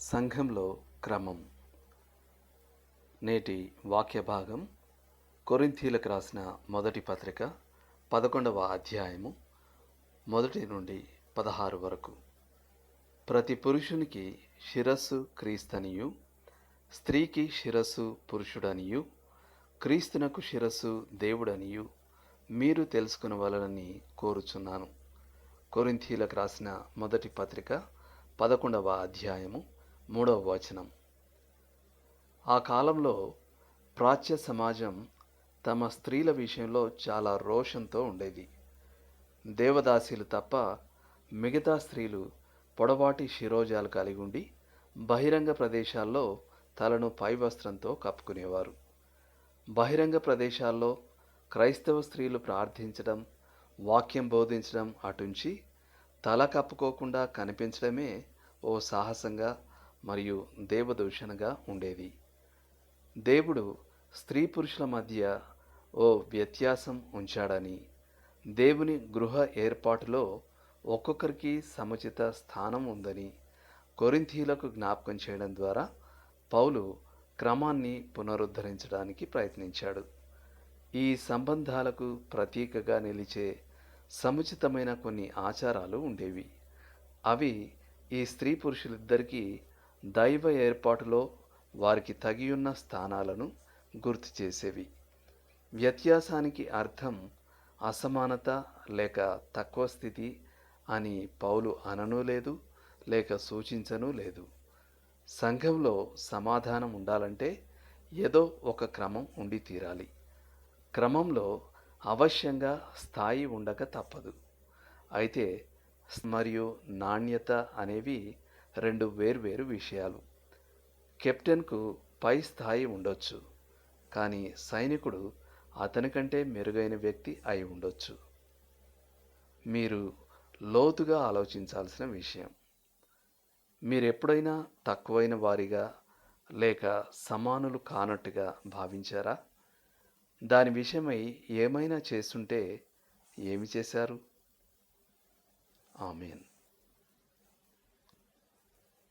సంఘంలో క్రమం. నేటి వాక్య భాగం కొరింథీలకు రాసిన మొదటి పత్రిక పదకొండవ అధ్యాయము మొదటి నుండి పదహారు వరకు. ప్రతి పురుషునికి శిరస్సు క్రీస్తనియు స్త్రీకి శిరస్సు పురుషుడనియు క్రీస్తునకు శిరస్సు దేవుడనియు మీరు తెలుసుకునవలనని కోరుచున్నాను. కొరింథీలకు రాసిన మొదటి పత్రిక పదకొండవ అధ్యాయము మూడవ వచనం. ఆ కాలంలో ప్రాచ్య సమాజం తమ స్త్రీల విషయంలో చాలా రోషంతో ఉండేది. దేవదాసీలు తప్ప మిగతా స్త్రీలు పొడవాటి శిరోజాలు కలిగి ఉండి బహిరంగ ప్రదేశాల్లో తలను పై వస్త్రంతో కప్పుకునేవారు. బహిరంగ ప్రదేశాల్లో క్రైస్తవ స్త్రీలు ప్రార్థించడం వాక్యం బోధించడం అటుంచి తల కప్పుకోకుండా కనిపించడమే ఓ సాహసంగా మరియు దేవదూషణగా ఉండేది దేవుడు స్త్రీ పురుషుల మధ్య ఓ వ్యత్యాసం ఉంచాడని దేవుని గృహ ఏర్పాటులో ఒక్కొక్కరికి సముచిత స్థానం ఉందని కొరింథీలకు జ్ఞాపకం చేయడం ద్వారా పౌలు క్రమాన్ని పునరుద్ధరించడానికి ప్రయత్నించాడు. ఈ సంబంధాలకు ప్రతీకగా నిలిచే సముచితమైన కొన్ని ఆచారాలు ఉండేవి. అవి ఈ స్త్రీ పురుషులిద్దరికీ దైవ ఏర్పాటులో వారికి తగియున్న స్థానాలను గుర్తు చేసేవి. వ్యత్యాసానికి అర్థం అసమానత లేక తక్కువ స్థితి అని పౌలు అనను లేదు లేక సూచించను లేదు. సంఘంలో సమాధానం ఉండాలంటే ఏదో ఒక క్రమం ఉండి తీరాలి. క్రమంలో అవశ్యంగా స్థాయి ఉండక తప్పదు. అయితే మరియు నాణ్యత అనేవి రెండు వేర్వేరు విషయాలు. కెప్టెన్కు పై స్థాయి ఉండొచ్చు కానీ సైనికుడు అతనికంటే మెరుగైన వ్యక్తి అయి ఉండొచ్చు. మీరు లోతుగా ఆలోచించాల్సిన విషయం. మీరు ఎప్పుడైనా తక్కువైన వారిగా లేక సమానులు కానట్టుగా భావించారా? దాని విషయమై ఏమైనా చేస్తుంటే ఏమి చేశారు? ఆమెన్.